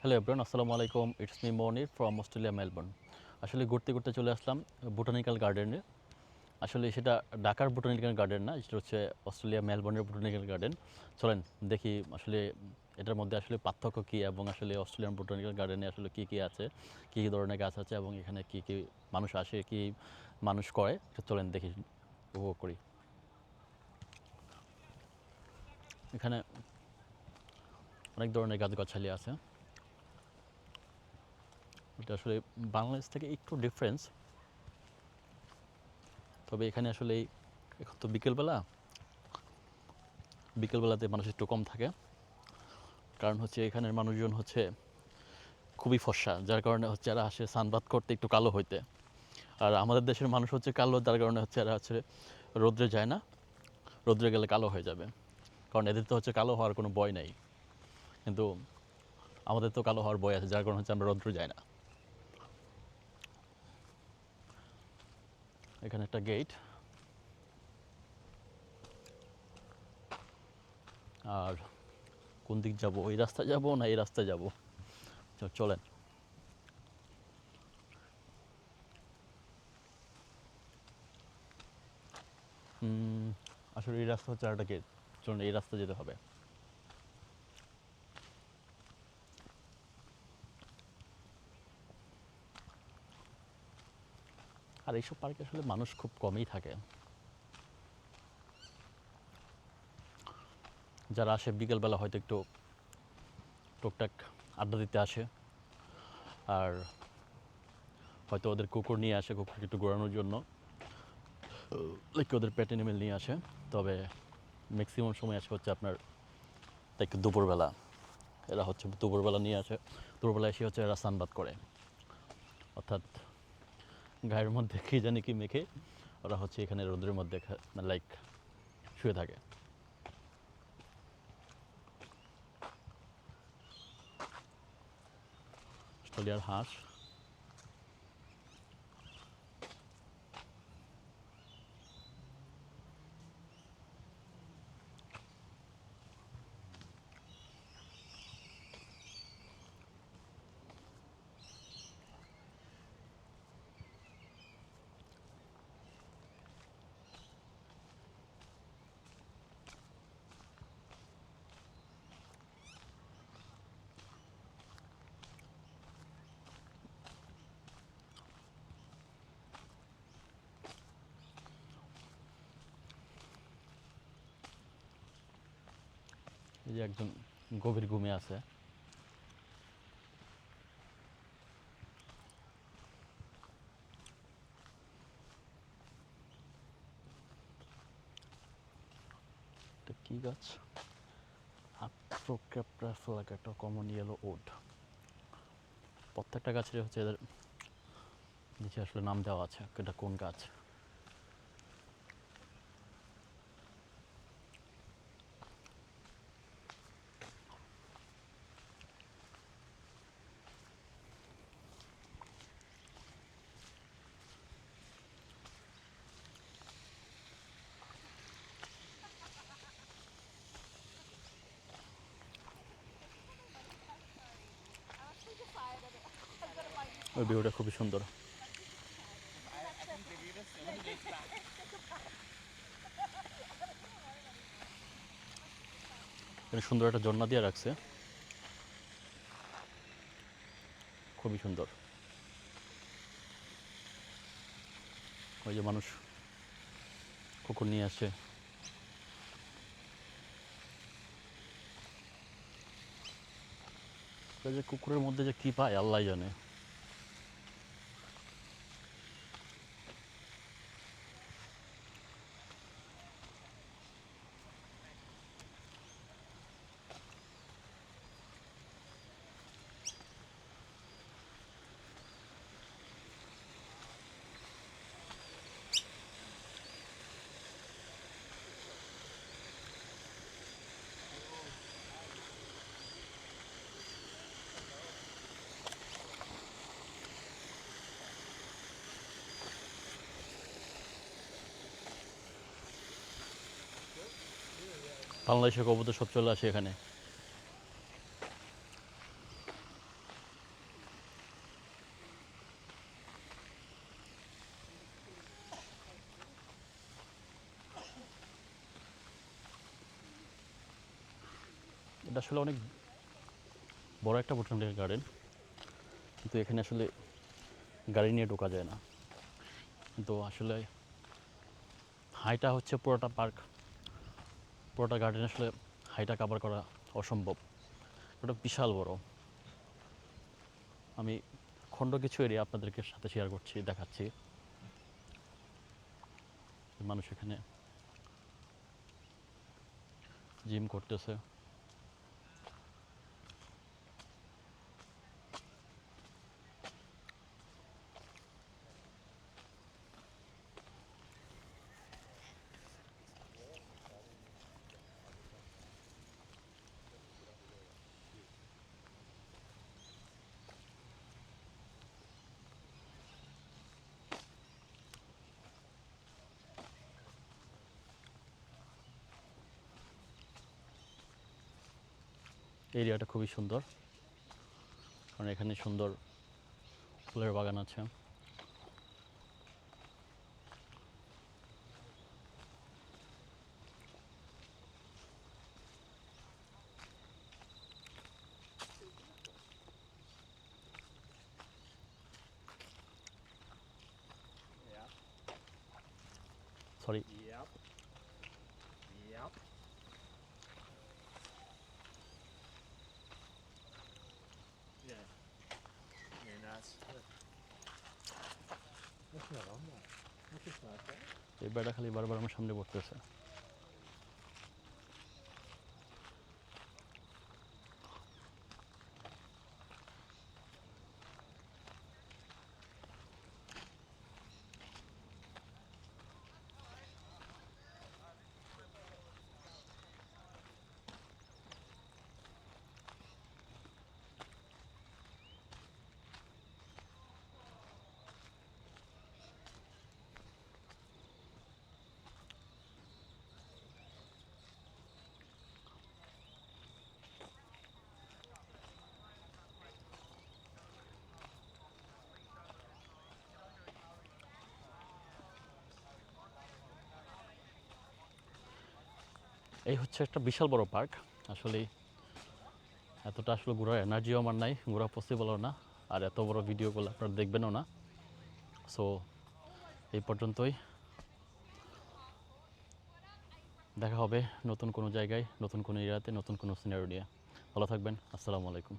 Hello everyone আসসালামু আলাইকুম it's me Monir from Australia Melbourne আসলে ঘুরতে ঘুরতে চলে আসলাম বোটানিক্যাল গার্ডেনে আসলে সেটা ঢাকার বোটানিক্যাল গার্ডেন না সেটা হচ্ছে অস্ট্রেলিয়া মেলবোর্নের বোটানিক্যাল গার্ডেন চলেন, দেখি আসলে এটার মধ্যে আসলে পার্থক্য কী এবং আসলে অস্ট্রেলিয়ান বোটানিক্যাল গার্ডেনে আসলে কী কী আছে, কী কী ধরনের গাছ আছে এবং এখানে কী কী মানুষ আসে, কী মানুষ করে। চলেন, দেখি, উপভোগ করি। এখানে অনেক ধরনের গাছগাছালি আছে। এটা আসলে বাংলাদেশ থেকে একটু ডিফারেন্স তবে এখানে আসলে এখন তো বিকেলবেলা। বিকেলবেলাতে মানুষ একটু কম থাকে। কারণ হচ্ছে এখানের মানুষজন হচ্ছে খুবই ফর্সা, যার কারণে হচ্ছে এরা আসে সানবাদ করতে একটু কালো হইতে। আর আমাদের দেশের মানুষ হচ্ছে কালো, যার কারণে হচ্ছে এরা হচ্ছে রোদ্রে যায় না। রোদ্রে গেলে কালো হয়ে যাবে। কারণ এদের তো হচ্ছে কালো হওয়ার কোনো ভয় নাই। কিন্তু আমাদের তো কালো হওয়ার ভয় আছে, যার কারণে হচ্ছে আমরা রৌদ্র যাই না। এখানে একটা গেট আর কোন দিক যাব? ওই রাস্তায় যাব না এই রাস্তায় যাব? চলেন। আসলে এই রাস্তা হচ্ছে আরেকটা গেট চলুন, এই রাস্তা যেতে হবে। আর এইসব পার্কে আসলে মানুষ খুব কমই থাকে। যারা আসে, বিকেলবেলা হয়তো একটু টুকটাক আড্ডা দিতে আসে। আর হয়তো ওদের কুকুর নিয়ে আসে, কুকুরকে একটু ঘোরানোর জন্য। ওদের পেট এনিমেল নিয়ে আসে। তবে ম্যাক্সিমাম সময় আসে হচ্ছে আপনার লাইক দুপুরবেলা। এরা হচ্ছে দুপুরবেলা নিয়ে আসে। দুপুরবেলা এসে হচ্ছে এরা সানবাদ করে। অর্থাৎ গায়ের মধ্যে, কী জানি কি মেখে ওরা হচ্ছে এখানে রোদ্রের মধ্যে লাইক শুয়ে থাকে। অস্ট্রেলিয়ার হাঁস। এই যে একজন গভীর ঘুমে আছে। কি গাছ? আপ্রোক্যাপ্রা ফ্লাগাটা কমন ইয়েলো ওড প্রত্যেকটা গাছের হচ্ছে এদের নিচে আসলে নাম দেওয়া আছে, এটা কোন গাছ? ওই ভিউটা খুবই সুন্দর। এখানে সুন্দর একটা ঝর্ণা দিয়ে রাখছে। খুবই সুন্দর। ওই যে মানুষ কুকুর নিয়ে আসে। ওই যে কুকুরের মধ্যে যে কি পায়, আল্লাহ জানে। বাংলাদেশের কবুতর সব চলে আসে এখানে। এটা আসলে অনেক বড় একটা বোটানিক্যাল গার্ডেন কিন্তু এখানে আসলে গাড়ি নিয়ে ঢোকা যায় না। কিন্তু আসলে হাইটা হচ্ছে পুরোটা পার্ক। পুরোটা গার্ডেন আসলে হাইটা কাভার করা অসম্ভব। ওটা বিশাল বড়। আমি খণ্ড কিছু এরিয়া আপনাদেরকে সাথে শেয়ার করছি, দেখাচ্ছি। মানুষ এখানে জিম করতেছে। এরিয়াটা খুবই সুন্দর কারণ এখানে সুন্দর ফুলের বাগান আছে. সরি এই বেড়া খালি বারবার আমার সামনে পড়তেছে এই হচ্ছে একটা বিশাল বড় পার্ক। আসলে এতটা আসলে ঘোরার এনার্জিও আমার নাই, ঘোরা পসিবলও না। আর এত বড় ভিডিওগুলো আপনারা দেখবেনও না। সো এই পর্যন্তই। দেখা হবে নতুন কোনো জায়গায়, নতুন কোনো এরিয়াতে নতুন কোনো সিনারিও নিয়ে। ভালো থাকবেন, আসসালামু আলাইকুম।